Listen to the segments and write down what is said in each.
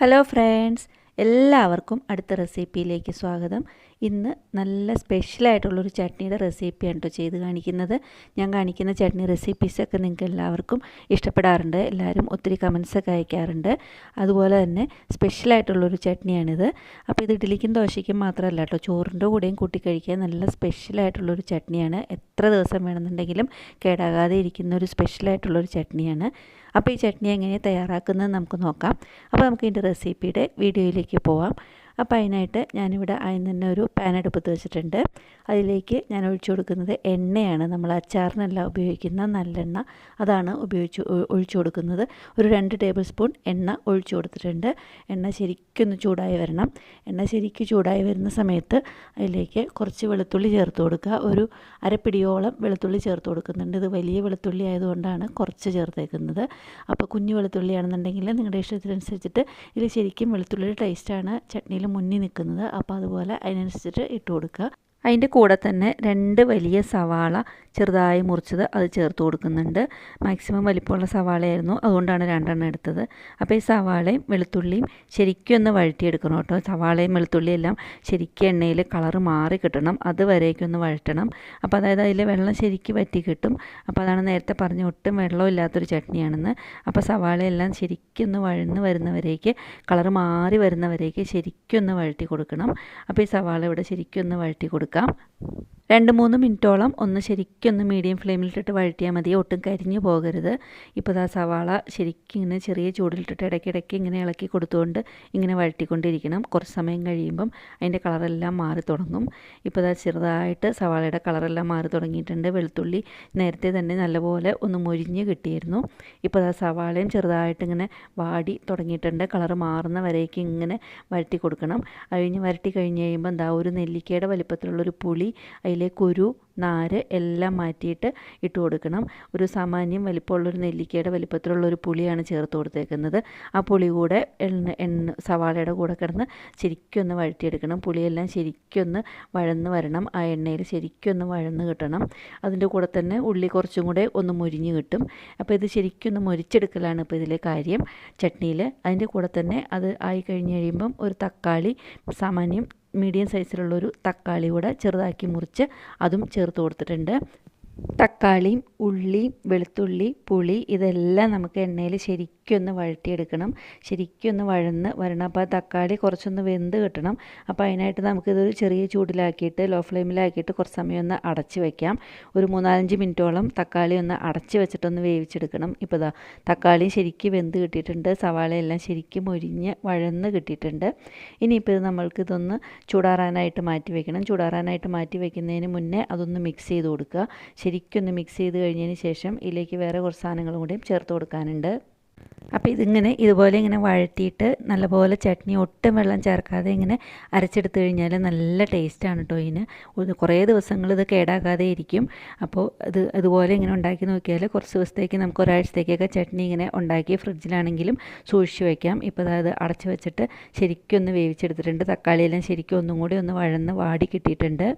Hello friends എല്ലാവർക്കും അടുത്ത റെസിപ്പിയിലേക്ക് സ്വാഗതം. ഇന്ന് നല്ല സ്പെഷ്യലായിട്ടുള്ളൊരു ചട്നിയുടെ റെസിപ്പിയാണ് കേട്ടോ ചെയ്ത് കാണിക്കുന്നത്. ഞാൻ കാണിക്കുന്ന ചട്നി റെസിപ്പീസൊക്കെ നിങ്ങൾക്ക് എല്ലാവർക്കും ഇഷ്ടപ്പെടാറുണ്ട്. എല്ലാവരും ഒത്തിരി കമൻസൊക്കെ അയക്കാറുണ്ട്. അതുപോലെ തന്നെ സ്പെഷ്യലായിട്ടുള്ളൊരു ചട്നിയാണിത്. അപ്പോൾ ഇത് ഇഡ്ഡലിക്കും ദോശയ്ക്കും മാത്രമല്ല കേട്ടോ ചോറിന്റെ കൂടെയും കൂട്ടി കഴിക്കാൻ നല്ല സ്പെഷ്യലായിട്ടുള്ളൊരു ചട്നിയാണ്. എത്ര ദിവസം വേണമെന്നുണ്ടെങ്കിലും കേടാകാതെ ഇരിക്കുന്ന ഒരു സ്പെഷ്യലായിട്ടുള്ളൊരു ചട്നിയാണ്. അപ്പോൾ ഈ ചട്നി എങ്ങനെ തയ്യാറാക്കുന്നത് നമുക്ക് നോക്കാം. അപ്പോൾ നമുക്ക് ഇതിന്റെ റെസിപ്പിയുടെ വീഡിയോയിലേക്ക് പോവാം. അപ്പോൾ അതിനായിട്ട് ഞാനിവിടെ അതിന് തന്നെ ഒരു പാൻ അടുപ്പത്ത് വെച്ചിട്ടുണ്ട്. അതിലേക്ക് ഞാൻ ഒഴിച്ചു കൊടുക്കുന്നത് എണ്ണയാണ്. നമ്മൾ അച്ചാറിനെല്ലാം ഉപയോഗിക്കുന്ന നല്ലെണ്ണ. അതാണ് ഉപയോഗിച്ച് ഒഴിച്ചു കൊടുക്കുന്നത്. ഒരു രണ്ട് ടേബിൾ സ്പൂൺ എണ്ണ ഒഴിച്ചു കൊടുത്തിട്ടുണ്ട്. എണ്ണ ശരിക്കൊന്ന് ചൂടായി വരണം. എണ്ണ ശരിക്കും ചൂടായി വരുന്ന സമയത്ത് അതിലേക്ക് കുറച്ച് വെളുത്തുള്ളി ചേർത്ത് കൊടുക്കുക. ഒരു അരപ്പിടിയോളം വെളുത്തുള്ളി ചേർത്ത് കൊടുക്കുന്നുണ്ട്. ഇത് വലിയ വെളുത്തുള്ളി ആയതുകൊണ്ടാണ് കുറച്ച് ചേർത്തേക്കുന്നത്. അപ്പോൾ കുഞ്ഞു വെളുത്തുള്ളിയാണെന്നുണ്ടെങ്കിൽ നിങ്ങളുടെ ഇഷ്ടത്തിനനുസരിച്ചിട്ട് ഇതിൽ ശരിക്കും വെളുത്തുള്ളിയുടെ ടേസ്റ്റാണ് ചട്നിയിൽ മുന്നിൽ നിൽക്കുന്നത്. അപ്പോൾ അതുപോലെ അതിനനുസരിച്ചിട്ട് ഇട്ട് കൊടുക്കുക. അതിന്റെ കൂടെ തന്നെ രണ്ട് വലിയ സവാള ചെറുതായി മുറിച്ചത് അത് ചേർത്ത് കൊടുക്കുന്നുണ്ട്. മാക്സിമം വലിപ്പമുള്ള സവാളയായിരുന്നു. അതുകൊണ്ടാണ് രണ്ടെണ്ണം എടുത്തത്. അപ്പോൾ ഈ സവാളയും വെളുത്തുള്ളിയും ശരിക്കും ഒന്ന് വഴറ്റിയെടുക്കണം കേട്ടോ. സവാളയും വെളുത്തുള്ളിയും എല്ലാം ശരിക്കും എണ്ണയിൽ കളറ് മാറി കിട്ടണം. അതുവരേക്കും ഒന്ന് വഴറ്റണം. അപ്പോൾ അതായത് അതിൽ വെള്ളം ശരിക്കും വറ്റി കിട്ടും. അപ്പോൾ അതാണ് നേരത്തെ പറഞ്ഞ ഒട്ടും വെള്ളമില്ലാത്തൊരു ചട്നിയാണെന്ന്. അപ്പോൾ സവാളയെല്ലാം ശരിക്കും ഒന്ന് വഴന്ന് വരുന്നവരേക്ക് കളറ് മാറി വരുന്നവരേക്ക് ശരിക്കും ഒന്ന് വഴറ്റി കൊടുക്കണം. അപ്പോൾ ഈ സവാള ഇവിടെ ശരിക്കും ഒന്ന് വഴറ്റി കൊടുക്കുക. കൊടുക്കാം രണ്ട് മൂന്ന് മിനിറ്റോളം ഒന്ന് ശരിക്കൊന്ന് മീഡിയം ഫ്ലെയിമിലിട്ടിട്ട് വഴറ്റിയാൽ മതി. ഒട്ടും കരിഞ്ഞു പോകരുത്. ഇപ്പോൾ ആ സവാള ശരിക്കും ഇങ്ങനെ ചെറിയ ചൂടിലിട്ടിട്ട് ഇടയ്ക്കിടയ്ക്ക് ഇങ്ങനെ ഇളക്കി കൊടുത്തുകൊണ്ട് ഇങ്ങനെ വഴറ്റിക്കൊണ്ടിരിക്കണം. കുറച്ച് സമയം കഴിയുമ്പം അതിന്റെ കളറെല്ലാം മാറി തുടങ്ങും. ഇപ്പോൾ ഇതാ ചെറുതായിട്ട് സവാളയുടെ കളറെല്ലാം മാറി തുടങ്ങിയിട്ടുണ്ട്. വെളുത്തുള്ളി നേരത്തെ തന്നെ നല്ലപോലെ ഒന്ന് മുരിഞ്ഞ് കിട്ടിയിരുന്നു. ഇപ്പോൾ ആ സവാളയും ചെറുതായിട്ട് ഇങ്ങനെ വാടി തുടങ്ങിയിട്ടുണ്ട്. കളർ മാറുന്ന വരേക്ക് ഇങ്ങനെ വരട്ടി കൊടുക്കണം. കഴിഞ്ഞ് വരട്ടി കഴിഞ്ഞ് കഴിയുമ്പോൾ എന്താ ഒരു നെല്ലിക്കയുടെ വലിപ്പത്തിലുള്ളൊരു പുളി അതിലെ കുരു നാര് എല്ലാം മാറ്റിയിട്ട് ഇട്ട് കൊടുക്കണം. ഒരു സാമാന്യം വലിപ്പമുള്ളൊരു നെല്ലിക്കയുടെ വലിപ്പത്തിലുള്ള ഒരു പുളിയാണ് ചേർത്ത് കൊടുത്തേക്കുന്നത്. ആ പുളി കൂടെ എണ്ണ എണ്ണ സവാളയുടെ കൂടെ കിടന്ന് ശരിക്കൊന്ന് വഴറ്റിയെടുക്കണം. പുളിയെല്ലാം ശരിക്കൊന്ന് വഴന്ന് വരണം. ആ എണ്ണയിൽ ശരിക്കൊന്ന് വഴന്ന് കിട്ടണം. അതിന്റെ കൂടെ തന്നെ ഉള്ളി കുറച്ചും കൂടെ ഒന്ന് മുരിഞ്ഞ് കിട്ടും. അപ്പോൾ ഇത് ശരിക്കൊന്ന് മുരിച്ചെടുക്കലാണ് ഇപ്പോൾ ഇതിലെ കാര്യം. ചട്നിയിൽ അതിന്റെ കൂടെ തന്നെ അത് ആയി കഴിഞ്ഞ് കഴിയുമ്പം ഒരു തക്കാളി സാമാന്യം മീഡിയം സൈസിലുള്ളൊരു തക്കാളി കൂടെ ചെറുതാക്കി മുറിച്ച് അതും ചേർത്ത് കൊടുത്തിട്ടുണ്ട്. തക്കാളിയും ഉള്ളിയും വെളുത്തുള്ളി പുളി ഇതെല്ലാം നമുക്ക് എണ്ണയിൽ ശരിക്കൊന്ന് വഴറ്റിയെടുക്കണം. ശരിക്കൊന്ന് വഴന്ന് വരണം. അപ്പോൾ തക്കാളി കുറച്ചൊന്ന് വെന്ത് കിട്ടണം. അപ്പോൾ അതിനായിട്ട് നമുക്കിതൊരു ചെറിയ ചൂടിലാക്കിയിട്ട് ലോ ഫ്ലെയിമിലാക്കിയിട്ട് കുറച്ച് സമയം ഒന്ന് അടച്ച് വയ്ക്കാം ഒരു മൂന്നാലഞ്ച് മിനിറ്റോളം തക്കാളി ഒന്ന് അടച്ച് വെച്ചിട്ടൊന്ന് വേവിച്ചെടുക്കണം. ഇപ്പോൾ ഇതാ തക്കാളി ശരിക്കും വെന്ത് കിട്ടിയിട്ടുണ്ട്. സവാളയെല്ലാം ശരിക്കും മൊരിഞ്ഞ് വഴന്ന് കിട്ടിയിട്ടുണ്ട്. ഇനിയിപ്പോൾ ഇത് നമ്മൾക്കിതൊന്ന് ചൂടാറാനായിട്ട് മാറ്റി വയ്ക്കണം ചൂടാറാനായിട്ട് മാറ്റി വയ്ക്കുന്നതിന് മുന്നേ അതൊന്ന് മിക്സ് ചെയ്ത് കൊടുക്കുക. ശരിക്കൊന്ന് മിക്സ് ചെയ്ത് കഴിഞ്ഞതിന് ശേഷം ഇതിലേക്ക് വേറെ കുറച്ച് സാധനങ്ങളും കൂടിയും ചേർത്ത് കൊടുക്കാനുണ്ട്. അപ്പോൾ ഇതിങ്ങനെ ഇതുപോലെ ഇങ്ങനെ വഴറ്റിയിട്ട് നല്ലപോലെ ചട്നി ഒട്ടും വെള്ളം ചേർക്കാതെ ഇങ്ങനെ അരച്ചെടുത്ത് കഴിഞ്ഞാൽ നല്ല ടേസ്റ്റാണ് കേട്ടോ ഇതിന്. കുറേ ദിവസങ്ങൾ ഇത് കേടാക്കാതെ ഇരിക്കും. അപ്പോൾ ഇത് അതുപോലെ ഇങ്ങനെ ഉണ്ടാക്കി നോക്കിയാൽ കുറച്ച് ദിവസത്തേക്ക് നമുക്ക് ഒരാഴ്ചത്തേക്കൊക്കെ ചട്നി ഇങ്ങനെ ഉണ്ടാക്കി ഫ്രിഡ്ജിലാണെങ്കിലും സൂക്ഷിച്ച് വയ്ക്കാം ഇപ്പോൾ അതായത് അടച്ച് വെച്ചിട്ട് ശരിക്കും ഒന്ന് വേവിച്ചെടുത്തിട്ടുണ്ട്. തക്കാളിയെല്ലാം ശരിക്കും ഒന്നും കൂടി ഒന്ന് വഴന്ന് വാടി കിട്ടിയിട്ടുണ്ട്.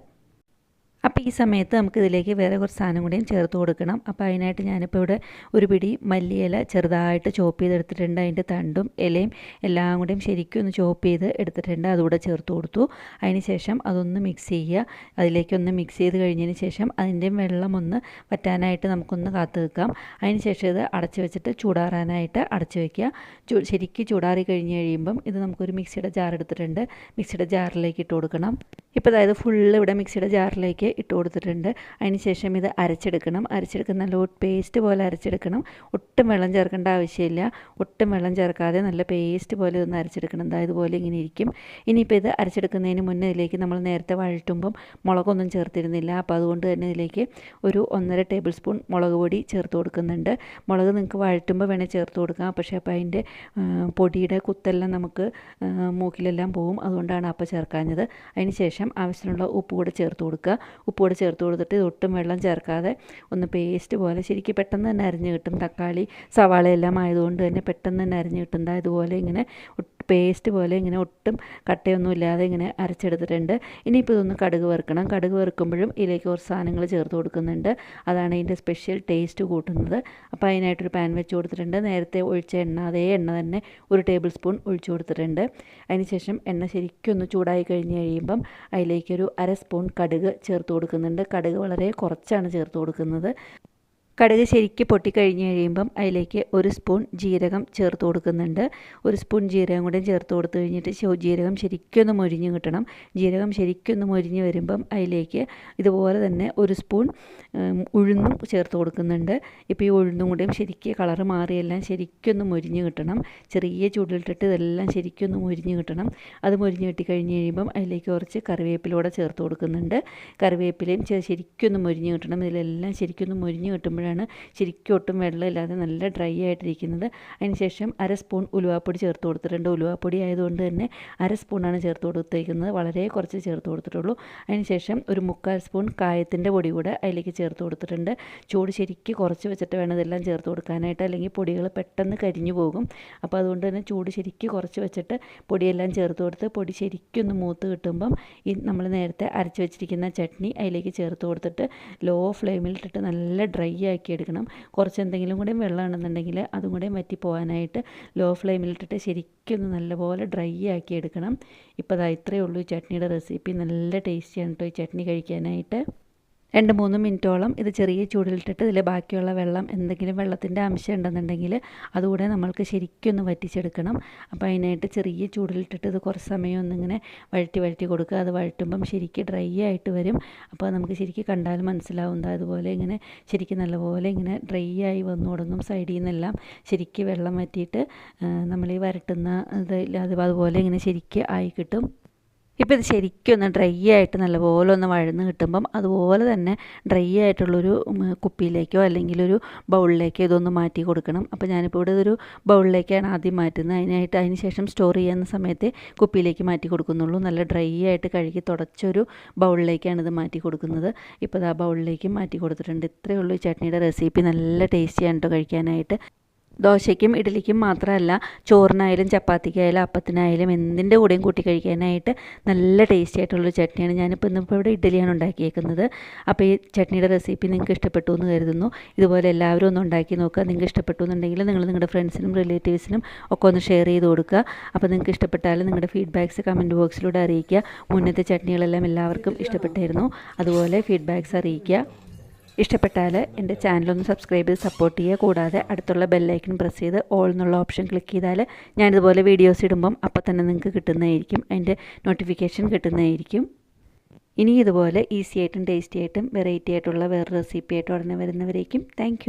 അപ്പോൾ ഈ സമയത്ത് നമുക്ക് ഇതിലേക്ക് വേറെ കുറച്ച് സാധനം കൂടിയും ചേർത്ത് കൊടുക്കണം. അപ്പോൾ അതിനായിട്ട് ഞാനിപ്പോൾ ഇവിടെ ഒരു പിടി മല്ലിയില ചെറുതായിട്ട് ചോപ്പ് ചെയ്തെടുത്തിട്ടുണ്ട്. അതിന്റെ തണ്ടും ഇലയും എല്ലാം കൂടിയും ശരിക്കും ഒന്ന് ചോപ്പ് ചെയ്ത് എടുത്തിട്ടുണ്ട്. അതുകൂടെ ചേർത്ത് കൊടുത്തു. അതിന് ശേഷം അതൊന്ന് മിക്സ് ചെയ്യുക. അതിലേക്കൊന്ന് മിക്സ് ചെയ്ത് കഴിഞ്ഞതിന് ശേഷം അതിന്റെ വെള്ളം ഒന്ന് വറ്റാനായിട്ട് നമുക്കൊന്ന് കാത്തു വെക്കാം അതിന് ശേഷം ഇത് അടച്ച് വെച്ചിട്ട് ചൂടാറാനായിട്ട് അടച്ച് വയ്ക്കുക ശരിക്കും ചൂടാറി കഴിഞ്ഞ് കഴിയുമ്പം ഇത് നമുക്കൊരു മിക്സിയുടെ ജാർ എടുത്തിട്ടുണ്ട്. മിക്സിയുടെ ജാറിലേക്ക് ഇട്ട് കൊടുക്കണം. ഇപ്പോൾ അതായത് ഫുള്ള് ഇവിടെ മിക്സിയുടെ ജാറിലേക്ക് ഇട്ട് കൊടുത്തിട്ടുണ്ട്. അതിന് ശേഷം ഇത് അരച്ചെടുക്കണം. അരച്ചെടുക്കുന്ന നല്ല പേസ്റ്റ് പോലെ അരച്ചെടുക്കണം. ഒട്ടും വെള്ളം ചേർക്കേണ്ട ആവശ്യമില്ല. ഒട്ടും വെള്ളം ചേർക്കാതെ നല്ല പേസ്റ്റ് പോലെ ഒന്ന് അരച്ചെടുക്കണം. എന്താ ഇതുപോലെ ഇങ്ങനെ ഇരിക്കും. ഇനിയിപ്പോൾ ഇത് അരച്ചെടുക്കുന്നതിന് മുന്നേ ഇതിലേക്ക് നമ്മൾ നേരത്തെ വഴറ്റുമ്പം മുളകൊന്നും ചേർത്തിരുന്നില്ല. അപ്പോൾ അതുകൊണ്ട് തന്നെ ഇതിലേക്ക് ഒരു ഒന്നര ടേബിൾ സ്പൂൺ മുളക് പൊടി ചേർത്ത് കൊടുക്കുന്നുണ്ട്. മുളക് നിങ്ങൾക്ക് വഴറ്റുമ്പോൾ വേണേൽ ചേർത്ത് കൊടുക്കാം. പക്ഷേ അപ്പോൾ അതിന്റെ പൊടിയുടെ കുത്തെല്ലാം നമുക്ക് മൂക്കിലെല്ലാം പോവും. അതുകൊണ്ടാണ് അപ്പോൾ ചേർക്കാഞ്ഞത്. അതിന് ശേഷം ആവശ്യത്തിനുള്ള ഉപ്പ് കൂടെ ചേർത്ത് കൊടുക്കുക. ഉപ്പ് കൂടെ ചേർത്ത് കൊടുത്തിട്ട് ഒട്ടും വെള്ളം ചേർക്കാതെ ഒന്ന് പേസ്റ്റ് പോലെ ശരിക്കും പെട്ടെന്ന് തന്നെ അരിഞ്ഞ് കിട്ടും. തക്കാളി സവാള എല്ലാം ആയതുകൊണ്ട് തന്നെ പെട്ടെന്ന് തന്നെ അരിഞ്ഞ് കിട്ടും. ഇതുപോലെ ഇങ്ങനെ പേസ്റ്റ് പോലെ ഇങ്ങനെ ഒട്ടും കട്ടയൊന്നും ഇല്ലാതെ ഇങ്ങനെ അരച്ചെടുത്തിട്ടുണ്ട്. ഇനിയിപ്പോൾ ഇതൊന്ന് കടുക് വറുക്കണം. കടുക് വറുക്കുമ്പോഴും ഇതിലേക്ക് കുറച്ച് സാധനങ്ങൾ ചേർത്ത് കൊടുക്കുന്നുണ്ട്. അതാണ് ഇതിന്റെ സ്പെഷ്യൽ ടേസ്റ്റ് കൂട്ടുന്നത്. അപ്പോൾ അതിനായിട്ടൊരു പാൻ വെച്ച് കൊടുത്തിട്ടുണ്ട്. നേരത്തെ ഒഴിച്ച എണ്ണ അതേ എണ്ണ തന്നെ ഒരു ടേബിൾ സ്പൂൺ ഒഴിച്ചു കൊടുത്തിട്ടുണ്ട്. അതിനുശേഷം എണ്ണ ശരിക്കും ഒന്ന് ചൂടായി കഴിഞ്ഞ് കഴിയുമ്പം അതിലേക്കൊരു അര സ്പൂൺ കടുക് ചേർത്ത് കൊടുക്കുന്നുണ്ട്. കടുക് വളരെ കുറച്ചാണ് ചേർത്ത് കൊടുക്കുന്നത്. കടുക് ശരിക്ക് പൊട്ടിക്കഴിഞ്ഞ് കഴിയുമ്പം അതിലേക്ക് ഒരു സ്പൂൺ ജീരകം ചേർത്ത് കൊടുക്കുന്നുണ്ട്. ഒരു സ്പൂൺ ജീരകം കൂടെ ചേർത്ത് കൊടുത്തു കഴിഞ്ഞിട്ട് ജീരകം ശരിക്കൊന്ന് മൊരിഞ്ഞ് കിട്ടണം. ജീരകം ശരിക്കൊന്ന് മൊരിഞ്ഞ് വരുമ്പം അതിലേക്ക് ഇതുപോലെ തന്നെ ഒരു സ്പൂൺ ഉഴുന്നും ചേർത്ത് കൊടുക്കുന്നുണ്ട്. ഇപ്പോൾ ഈ ഉഴുന്നും കൂടെയും ശരിക്ക് കളറ് മാറിയെല്ലാം ശരിക്കൊന്ന് മൊരിഞ്ഞ് കിട്ടണം. ചെറിയ ചൂടിലിട്ടിട്ട് ഇതെല്ലാം ശരിക്കൊന്ന് മൊരിഞ്ഞ് കിട്ടണം. അത് മൊരിഞ്ഞ് കിട്ടി കഴിഞ്ഞ് കഴിയുമ്പം അതിലേക്ക് കുറച്ച് കറിവേപ്പിലൂടെ ചേർത്ത് കൊടുക്കുന്നുണ്ട്. കറിവേപ്പിലയും ശരിക്കൊന്ന് മൊരിഞ്ഞ് കിട്ടണം. ഇതിലെല്ലാം ശരിക്കൊന്ന് മൊരിഞ്ഞ് കിട്ടുമ്പോഴാണ് ശരിക്കും ഒട്ടും വെള്ളമില്ലാതെ നല്ല ഡ്രൈ ആയിട്ടിരിക്കുന്നത്. അതിനുശേഷം അര സ്പൂൺ ഉലുവാപ്പൊടി ചേർത്ത് കൊടുത്തിട്ടുണ്ട്. ഉലുവാപ്പൊടി ആയതുകൊണ്ട് തന്നെ അര സ്പൂണാണ് ചേർത്ത് കൊടുത്തേക്കുന്നത്. വളരെ കുറച്ച് ചേർത്ത് കൊടുത്തിട്ടുള്ളൂ. അതിനുശേഷം ഒരു മുക്കാൽ സ്പൂൺ കായത്തിന്റെ പൊടി കൂടെ അതിലേക്ക് ചേർത്ത് കൊടുത്തിട്ടുണ്ട്. ചൂട് ശരിക്ക് കുറച്ച് വെച്ചിട്ട് വേണം ഇതെല്ലാം ചേർത്ത് കൊടുക്കാനായിട്ട്. അല്ലെങ്കിൽ പൊടികൾ പെട്ടെന്ന് കരിഞ്ഞു പോകും. അപ്പോൾ അതുകൊണ്ട് തന്നെ ചൂട് ശരിക്ക് കുറച്ച് വെച്ചിട്ട് പൊടിയെല്ലാം ചേർത്ത് കൊടുത്ത് പൊടി ശരിക്കൊന്ന് മൂത്ത് കിട്ടുമ്പം ഈ നമ്മൾ നേരത്തെ അരച്ച് വെച്ചിരിക്കുന്ന ചട്നി അതിലേക്ക് ചേർത്ത് കൊടുത്തിട്ട് ലോ ഫ്ലെയിമിലിട്ടിട്ട് നല്ല ഡ്രൈ ആക്കി എടുക്കണം. കുറച്ച് എന്തെങ്കിലും കൂടെ വെള്ളമാണെന്നുണ്ടെങ്കിൽ അതും കൂടെ വറ്റി പോകാനായിട്ട് ലോ ഫ്ലെയിമിലിട്ടിട്ട് ശരിക്കും നല്ലപോലെ ഡ്രൈ ആക്കി എടുക്കണം. ഇപ്പോൾ അതാ ഇത്രയേ ഉള്ളൂ ചട്നിയുടെ റെസിപ്പി നല്ല ടേസ്റ്റിയാണ് കേട്ടോ ഈ ചട്നി കഴിക്കാനായിട്ട്. രണ്ട് മൂന്ന് മിനിറ്റോളം ഇത് ചെറിയ ചൂടിലിട്ടിട്ട് ഇതിൽ ബാക്കിയുള്ള വെള്ളം എന്തെങ്കിലും വെള്ളത്തിന്റെ അംശം ഉണ്ടെന്നുണ്ടെങ്കിൽ അതുകൂടെ നമ്മൾക്ക് ശരിക്കൊന്ന് വറ്റിച്ചെടുക്കണം. അപ്പോൾ അതിനായിട്ട് ചെറിയ ചൂടിലിട്ടിട്ട് ഇത് കുറച്ച് സമയം ഒന്നിങ്ങനെ വഴറ്റി വഴറ്റി കൊടുക്കുക. അത് വഴറ്റുമ്പം ശരിക്കും ഡ്രൈ ആയിട്ട് വരും. അപ്പോൾ നമുക്ക് ശരിക്കും കണ്ടാൽ മനസ്സിലാവും. അതുപോലെ ഇങ്ങനെ ശരിക്കും നല്ലപോലെ ഇങ്ങനെ ഡ്രൈ ആയി വന്നു തുടങ്ങും സൈഡിൽ നിന്നെല്ലാം. ശരിക്കും വെള്ളം വറ്റിയിട്ട് നമ്മൾ ഈ വരട്ടുന്ന ഇത് അതുപോലെ ഇങ്ങനെ ശരിക്കും ആയി കിട്ടും. ഇപ്പോൾ ഇത് ശരിക്കും ഒന്ന് ഡ്രൈ ആയിട്ട് നല്ലപോലെ ഒന്ന് വഴന്ന് കിട്ടുമ്പം അതുപോലെ തന്നെ ഡ്രൈ ആയിട്ടുള്ളൊരു കുപ്പിയിലേക്കോ അല്ലെങ്കിൽ ഒരു ബൗളിലേക്കോ ഇതൊന്ന് മാറ്റി കൊടുക്കണം. അപ്പോൾ ഞാനിപ്പോൾ ഇവിടെ ഒരു ബൗളിലേക്കാണ് ആദ്യം മാറ്റുന്നത്. അതിനായിട്ട് അതിന് ശേഷം സ്റ്റോർ ചെയ്യുന്ന സമയത്ത് കുപ്പിയിലേക്ക് മാറ്റി കൊടുക്കുന്നുള്ളൂ. നല്ല ഡ്രൈ ആയിട്ട് കഴുകി തുടച്ചൊരു ബൗളിലേക്കാണ് ഇത് മാറ്റി കൊടുക്കുന്നത്. ഇപ്പോൾ ആ ബൗളിലേക്ക് മാറ്റി കൊടുത്തിട്ടുണ്ട്. ഇത്രയേ ഉള്ളൂ ഈ ചട്നിയുടെ റെസിപ്പി. നല്ല ടേസ്റ്റിയാണ് കേട്ടോ കഴിക്കാനായിട്ട്. ദോശയ്ക്കും ഇഡ്ഡലിക്കും മാത്രമല്ല ചോറിനായാലും ചപ്പാത്തിക്കായാലും അപ്പത്തിനായാലും എന്തിന്റെ കൂടെയും കൂട്ടി കഴിക്കാനായിട്ട് നല്ല ടേസ്റ്റി ആയിട്ടുള്ളൊരു ചട്നിയാണ് ഞാനിപ്പോൾ ഇന്നിപ്പോൾ ഇവിടെ ഇഡ്ഡലിയാണ് ഉണ്ടാക്കിയേക്കുന്നത്. അപ്പോൾ ഈ ചട്നിയുടെ റെസിപ്പി നിങ്ങൾക്ക് ഇഷ്ടപ്പെട്ടു എന്ന് കരുതുന്നു. ഇതുപോലെ എല്ലാവരും ഒന്ന് ഉണ്ടാക്കി നോക്കുക. നിങ്ങൾക്ക് ഇഷ്ടപ്പെട്ടു എന്നുണ്ടെങ്കിൽ നിങ്ങൾ നിങ്ങളുടെ ഫ്രണ്ട്സിനും റിലേറ്റീവ്സിനും ഒക്കെ ഒന്ന് ഷെയർ ചെയ്ത് കൊടുക്കുക. അപ്പോൾ നിങ്ങൾക്ക് ഇഷ്ടപ്പെട്ടാൽ നിങ്ങളുടെ ഫീഡ്ബാക്ക്സ് കമന്റ് ബോക്സിലൂടെ അറിയിക്കുക. മുന്നത്തെ ചട്നികളെല്ലാം എല്ലാവർക്കും ഇഷ്ടപ്പെട്ടായിരുന്നു. അതുപോലെ ഫീഡ്ബാക്ക്സ് അറിയിക്കുക. ഇഷ്ടപ്പെട്ടാൽ എന്റെ ചാനലൊന്ന് സബ്സ്ക്രൈബ് ചെയ്ത് സപ്പോർട്ട് ചെയ്യുക. കൂടാതെ അടുത്തുള്ള ബെല്ലൈക്കൺ പ്രസ് ചെയ്ത് ഓൾ എന്നുള്ള ഓപ്ഷൻ ക്ലിക്ക് ചെയ്താൽ ഞാനിതുപോലെ വീഡിയോസ് ഇടുമ്പം അപ്പോൾ തന്നെ നിങ്ങൾക്ക് കിട്ടുന്നതായിരിക്കും. അതിന്റെ നോട്ടിഫിക്കേഷൻ കിട്ടുന്നതായിരിക്കും. ഇനി ഇതുപോലെ ഈസി ആയിട്ടും ടേസ്റ്റി ആയിട്ടും വെറൈറ്റി ആയിട്ടുള്ള വേറെ റെസിപ്പി ആയിട്ട് ഉടനെ വരുന്നവരേക്കും. താങ്ക്